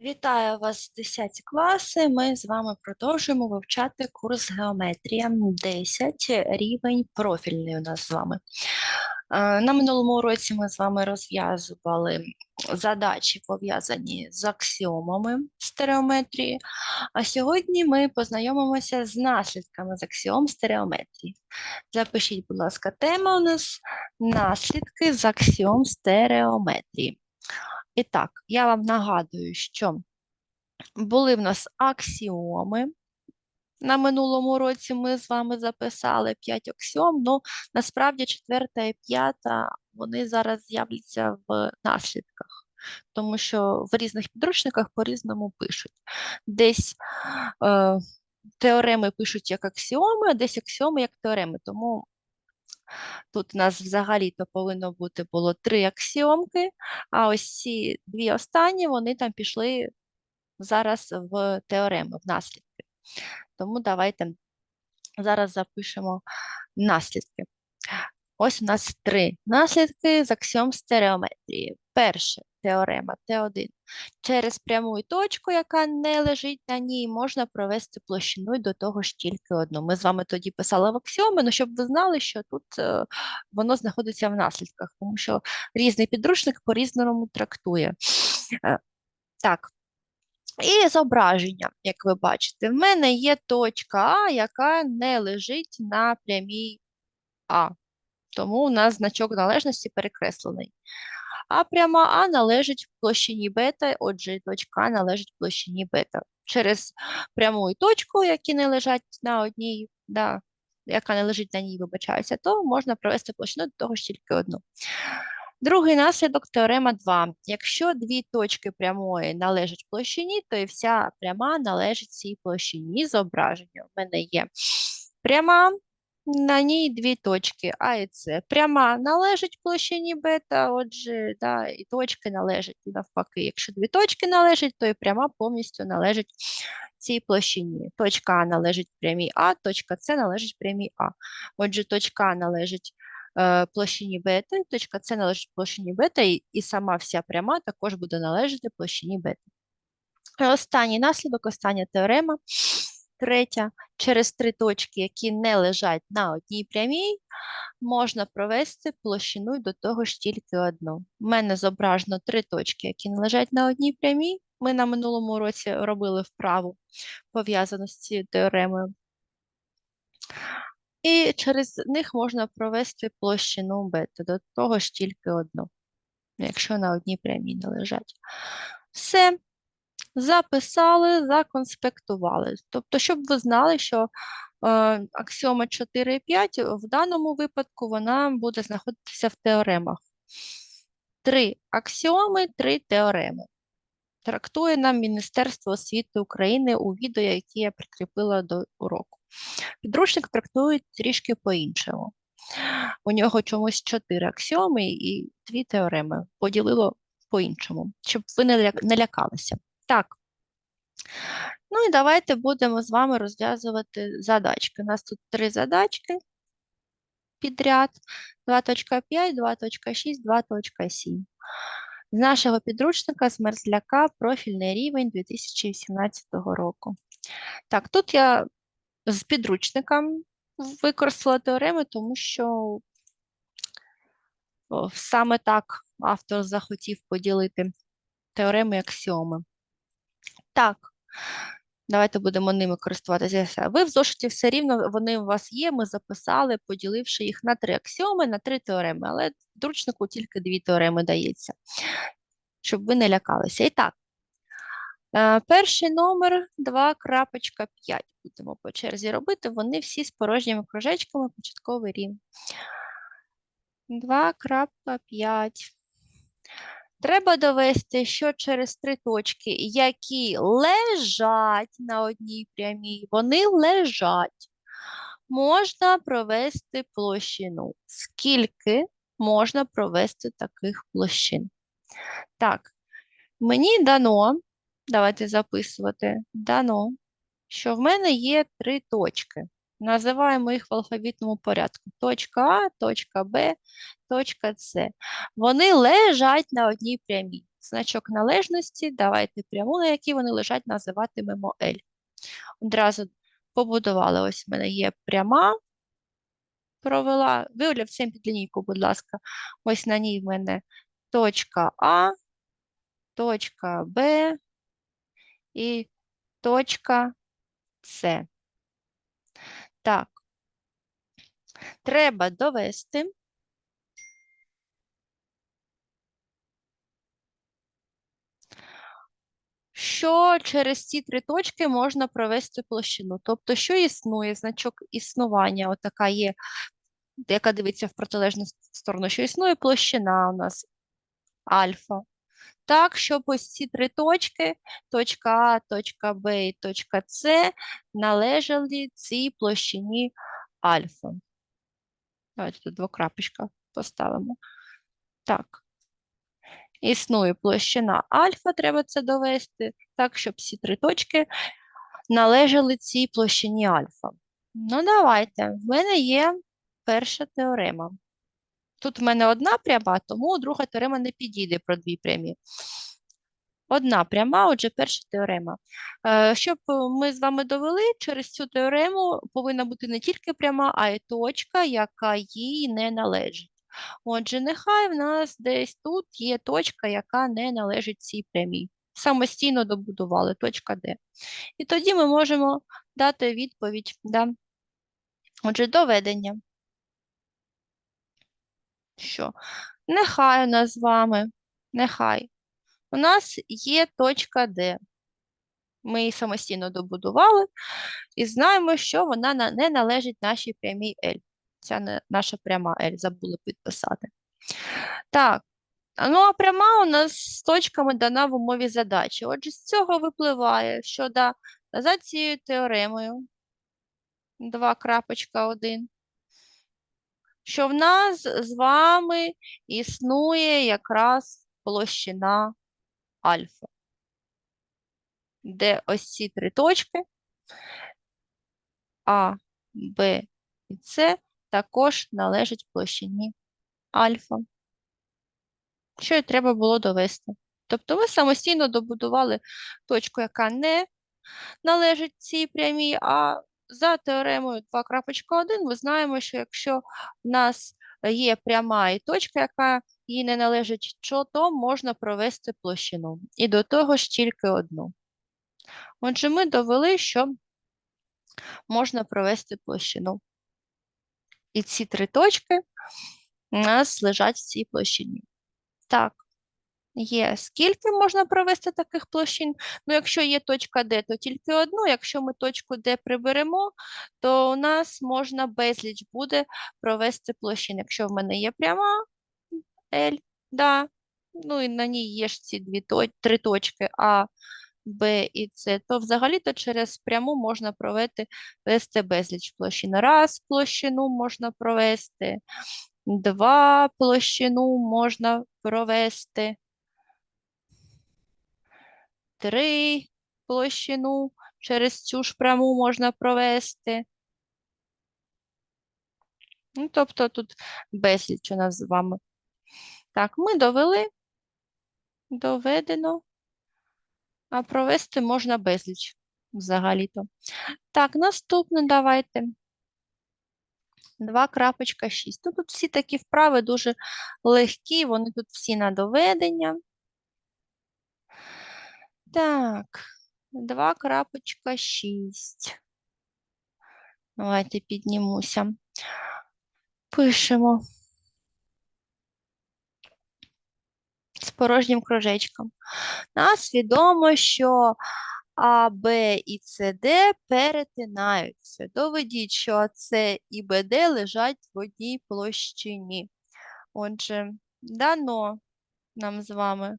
Вітаю вас, 10 класи. Ми з вами продовжуємо вивчати курс геометрія 10, рівень профільний у нас з вами. Е, На минулому уроці ми з вами розв'язували задачі, пов'язані з аксіомами стереометрії, а сьогодні ми познайомимося з наслідками з аксіом стереометрії. Запишіть, будь ласка, тема у нас наслідки з аксіом стереометрії. І так, я вам нагадую, що були в нас аксіоми. На минулому році ми з вами записали 5 аксіом, але насправді четверта і п'ята вони зараз з'являться в наслідках, тому що в різних підручниках по-різному пишуть. Десь е, теореми пишуть як аксіоми, а десь аксіоми як теореми. Тому Тут у нас взагалі-то повинно бути було три аксіомки, а ось ці дві останні вони там пішли зараз в теореми, в наслідки. Тому давайте зараз запишемо наслідки. Ось у нас три наслідки з аксіом стереометрії. Перше теорема Т1. Через пряму точку, яка не лежить на ній, можна провести площину до того ж тільки одну. Ми з вами тоді писали в аксіоми, ну щоб ви знали, що тут е, воно знаходиться в наслідках, тому що різний підручник по-різному трактує. Е, так. І зображення, як ви бачите, в мене є точка А, яка не лежить на прямій А. Тому у нас значок належності перекреслений. А пряма А належить площині бета, отже, точка А належить площині бета. Через пряму і точку, які не лежать на одній, да, яка не лежить на ній, вибачаюся, то можна провести площину до того ж тільки одну. Другий наслідок теорема 2. Якщо дві точки прямої належать площині, то і вся пряма належить цій площині зображення. У мене є пряма, на ній дві точки А і С. Пряма належить площині бета, отже, да, і точки належать і навпаки. Якщо дві точки належать, то і пряма повністю належить цій площині. Точка А належить прямій А, точка С належить прямій А. Отже, точка А належить е, площині бета, точка С належить площині бета, і, і сама вся пряма також буде належати площині бета. Останній наслідок, остання теорема. Третя, через три точки, які не лежать на одній прямій, можна провести площину до того ж тільки одну. У мене зображено три точки, які не лежать на одній прямій. Ми на минулому році робили вправу пов'язану з цією теоремою. І через них можна провести площину бета, до того ж тільки одну, якщо на одній прямій не лежать. Все записали, законспектували. Тобто, щоб ви знали, що е, аксіома 4 і 5 в даному випадку вона буде знаходитися в теоремах. Три аксіоми, три теореми. Трактує нам Міністерство освіти України у відео, яке я прикріпила до уроку. Підручник трактує трішки по-іншому. У нього чомусь чотири аксіоми і дві теореми. Поділило по-іншому, щоб ви не лякалися. Так. Ну і давайте будемо з вами розв'язувати задачки. У нас тут три задачки підряд: 2.5, 2.6, 2.7. З нашого підручника з мерзляка профільний рівень 2018 року. Так, тут я з підручником використала теореми, тому що саме так автор захотів поділити теореми аксіоми. Так, давайте будемо ними користуватися. Ви в зошиті все рівно, вони у вас є, ми записали, поділивши їх на три аксіоми, на три теореми, але в підручнику тільки дві теореми дається, щоб ви не лякалися. І так, е, перший номер 2.5 будемо по черзі робити, вони всі з порожніми кружечками, початковий рівень. 2.5. Треба довести, що через три точки, які лежать на одній прямій, вони лежать. Можна провести площину. Скільки можна провести таких площин? Так, мені дано, давайте записувати, дано, що в мене є три точки. Називаємо їх в алфавітному порядку. Точка А, точка Б, точка С. Вони лежать на одній прямій. значок належності, давайте пряму, на якій вони лежать, називатимемо L. Одразу побудували. Ось в мене є пряма, провела. Ви олівцем під лінійку, будь ласка. Ось на ній в мене точка А, точка Б і точка С. Так. Треба довести. Що через ці три точки можна провести площину? Тобто, що існує, значок існування, отака є, яка дивиться в протилежну сторону, що існує площина у нас альфа. Так, щоб ось ці три точки, точка А, точка Б і точка С, належали цій площині альфа. Давайте тут двокрапочка поставимо. Так. Існує площина альфа, треба це довести, так, щоб всі три точки належали цій площині альфа. Ну, давайте. В мене є перша теорема. Тут в мене одна пряма, тому друга теорема не підійде про дві прямі. Одна пряма, отже, перша теорема. Е, Щоб ми з вами довели, через цю теорему повинна бути не тільки пряма, а й точка, яка їй не належить. Отже, нехай в нас десь тут є точка, яка не належить цій прямій. Самостійно добудували, точка Д. І тоді ми можемо дати відповідь. Да? Отже, доведення. Що? Нехай у нас з вами, нехай. У нас є точка Д. Ми її самостійно добудували і знаємо, що вона не належить нашій прямій L. Ця наша пряма L, забула підписати. Так, ну а пряма у нас з точками дана в умові задачі. Отже, з цього випливає, що да, за цією теоремою 2.1, що в нас з вами існує якраз площина альфа, де ось ці три точки А, Б і С також належать площині альфа. Що й треба було довести. Тобто ви самостійно добудували точку, яка не належить цій прямій, а за теоремою 2.1 ми знаємо, що якщо в нас є пряма і точка, яка їй не належить, що, то можна провести площину. І до того ж тільки одну. Отже, ми довели, що можна провести площину. І ці три точки у нас лежать в цій площині. Так, є. Скільки можна провести таких площин? Ну, якщо є точка Д, то тільки одну. Якщо ми точку Д приберемо, то у нас можна безліч буде провести площин. Якщо в мене є пряма L, да, ну і на ній є ж ці дві три точки А, Б і С, то взагалі-то через пряму можна провести вести безліч площин. Раз площину можна провести, два площину можна провести, три площину через цю ж пряму можна провести. Ну, тобто тут безліч у нас з вами. Так, ми довели, доведено, а провести можна безліч взагалі-то. Так, наступне давайте. 2.6. Ну, тут всі такі вправи дуже легкі, вони тут всі на доведення. Так, 2.6. Давайте піднімуся. Пишемо. З порожнім кружечком. Нас відомо, що А, Б і С, Д перетинаються. Доведіть, що АС і БД лежать в одній площині. Отже, дано нам з вами,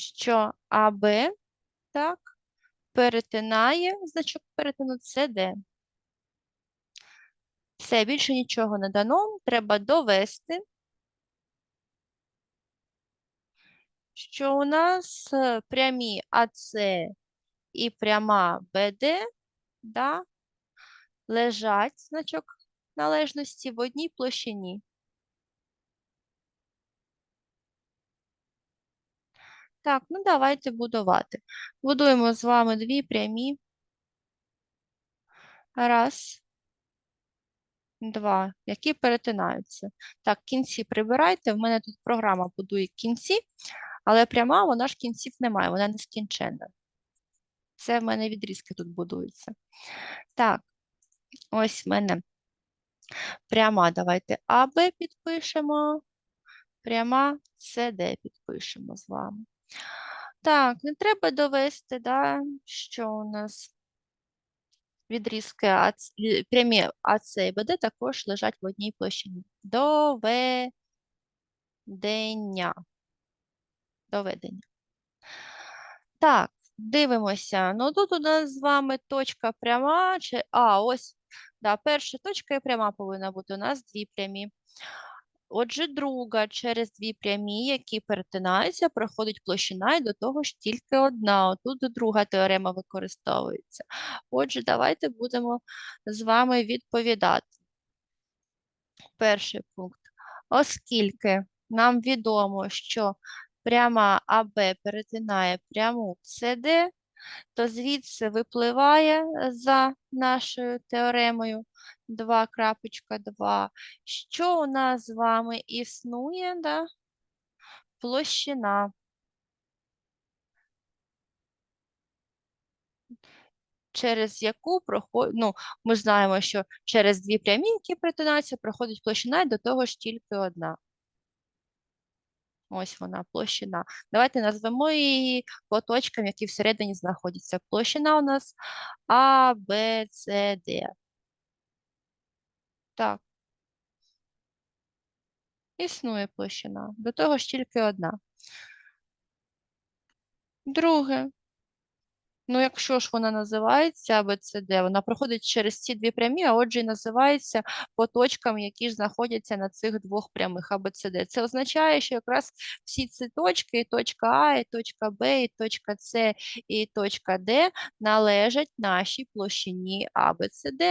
що АБ так, перетинає, значок перетину СД. Все, більше нічого не дано. Треба довести, що у нас е, прямі АС і пряма БД да, лежать значок належності в одній площині. Так, ну давайте будувати. Будуємо з вами дві прямі. Раз, два, які перетинаються. Так, кінці прибирайте. В мене тут програма будує кінці, але пряма, вона ж кінців немає, вона нескінченна. Це в мене відрізки тут будуються. Так, ось в мене пряма. Давайте АБ підпишемо. Пряма СД підпишемо з вами. Так, не треба довести, да, що у нас відрізки АЦ, прямі АЦ і БД також лежать в одній площині. Доведення. Доведення. Так, дивимося. Ну тут у нас з вами точка пряма. Чи... А, ось, да, перша точка і пряма повинна бути. У нас дві прямі. Отже, друга через дві прямі, які перетинаються, проходить площина, і до того ж тільки одна. Отут друга теорема використовується. Отже, давайте будемо з вами відповідати. Перший пункт. Оскільки нам відомо, що пряма АБ перетинає пряму СД, то звідси випливає за нашою теоремою 2.2, що у нас з вами існує, да? площина. Через яку проходить, ну, ми знаємо, що через дві прямі, які проходить площина, і до того ж тільки одна. Ось вона, площина. Давайте назвемо її по точкам, які всередині знаходяться. Площина у нас А, Б, С, Д. Так. Існує площина. До того ж тільки одна. Друге. Ну, якщо ж вона називається АБЦД, вона проходить через ці дві прямі, а отже і називається по точкам, які ж знаходяться на цих двох прямих АБЦД. Це означає, що якраз всі ці точки, і точка А, і точка Б, і точка С, і точка Д належать нашій площині АБЦД.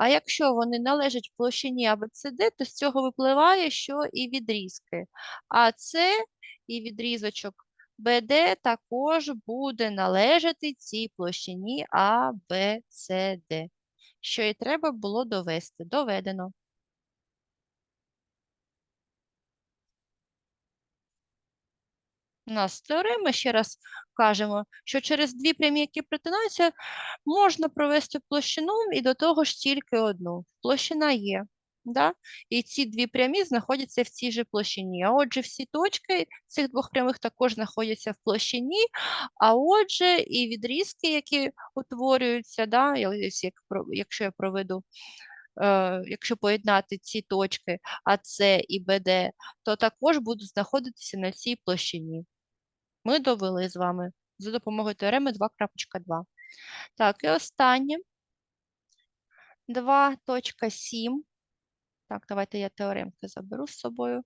А якщо вони належать площині АБЦД, то з цього випливає, що і відрізки. А це і відрізочок БД також буде належати цій площині АБЦД, що і треба було довести. Доведено. У нас теорема, ще раз кажемо, що через дві прямі, які притинаються, можна провести площину і до того ж тільки одну. Площина є. Да? І ці дві прямі знаходяться в цій же площині. А отже, всі точки цих двох прямих також знаходяться в площині, а отже, і відрізки, які утворюються, да? якщо я проведу, е, якщо поєднати ці точки АС і БД, то також будуть знаходитися на цій площині. Ми довели з вами за допомогою теореми 2.2. Так, і останнє. 2.7. Так, давайте я теоремки заберу з собою.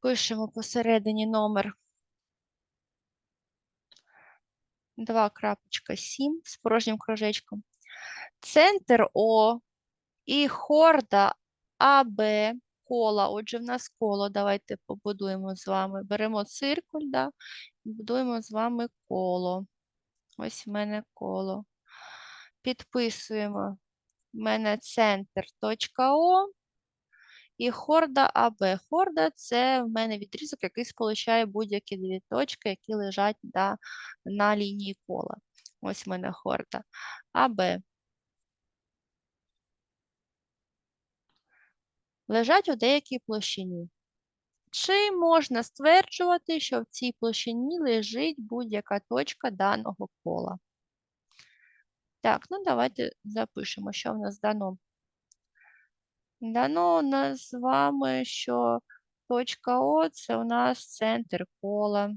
Пишемо посередині номер 2.7 з порожнім кружечком. Центр О і хорда АБ кола. Отже, в нас коло. Давайте побудуємо з вами. Беремо циркуль, да, будуємо з вами коло. Ось в мене коло. Підписуємо. В мене центр точка О і хорда АБ. Хорда це в мене відрізок, який сполучає будь-які дві точки, які лежать да, на лінії кола. Ось в мене хорда. АБ. Лежать у деякій площині. Чи можна стверджувати, що в цій площині лежить будь-яка точка даного кола? Так, ну давайте запишемо, що в нас дано. Дано у нас з вами, що точка О це у нас центр кола.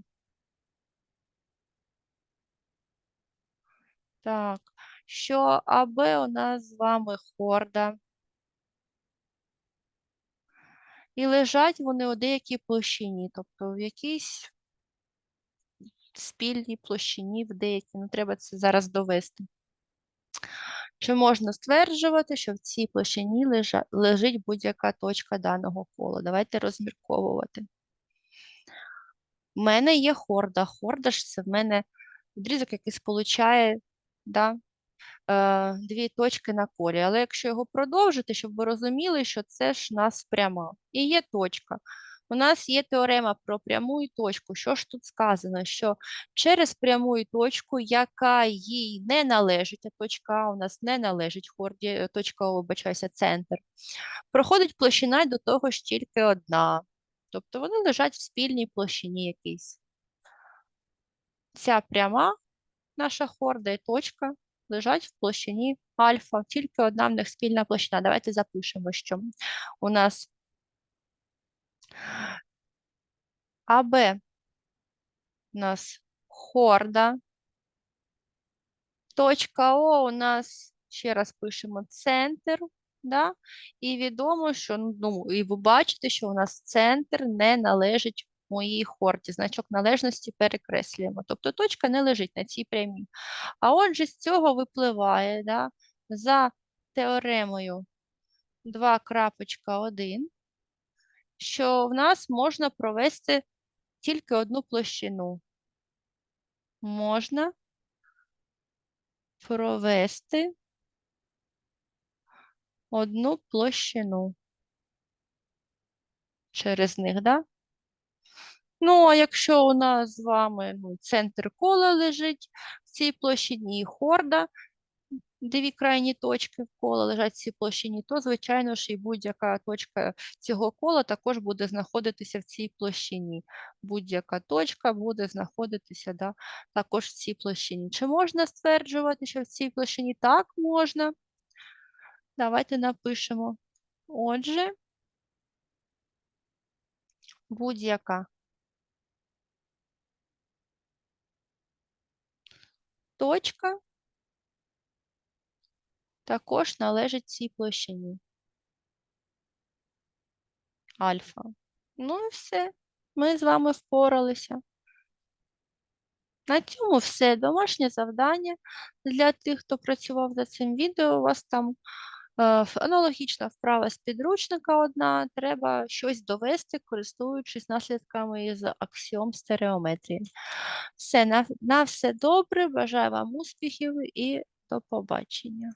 Так, що АБ у нас з вами хорда. І лежать вони у деякій площині, тобто в якійсь спільній площині, в деякій, ну треба це зараз довести. Чи можна стверджувати, що в цій площині лежа- лежить будь-яка точка даного кола? Давайте розмірковувати. У мене є хорда. Хорда ж це в мене відрізок, який сполучає да, дві точки на колі. Але якщо його продовжити, щоб ви розуміли, що це ж нас пряма. І є точка. У нас є теорема про пряму і точку. Що ж тут сказано? Що через пряму і точку, яка їй не належить, а точка А у нас не належить хорді, е, точка О, центр, проходить площина до того ж тільки одна. Тобто вони лежать в спільній площині якійсь. Ця пряма, наша хорда і точка лежать в площині альфа. Тільки одна в них спільна площина. Давайте запишемо, що у нас АБ у нас хорда. Точка О у нас, ще раз пишемо, центр. Да? І відомо, що ну, і ви бачите, що у нас центр не належить моїй хорді. Значок належності перекреслюємо. Тобто точка не лежить на цій прямій. А отже, з цього випливає да, за теоремою 2.1, що в нас можна провести тільки одну площину. Можна провести одну площину через них, да? Ну, а якщо у нас з вами ну, центр кола лежить в цій площині і хорда, дві крайні точки кола лежать в цій площині, то, звичайно ж, і будь-яка точка цього кола також буде знаходитися в цій площині. Будь-яка точка буде знаходитися да, також в цій площині. Чи можна стверджувати, що в цій площині так можна? Давайте напишемо. Отже, будь-яка точка також належить цій площині. Альфа. Ну і все. Ми з вами впоралися. На цьому все. Домашнє завдання для тих, хто працював за цим відео. У вас там аналогічна вправа з підручника одна. Треба щось довести, користуючись наслідками із аксіом стереометрії. Все, на, на все добре. Бажаю вам успіхів і до побачення.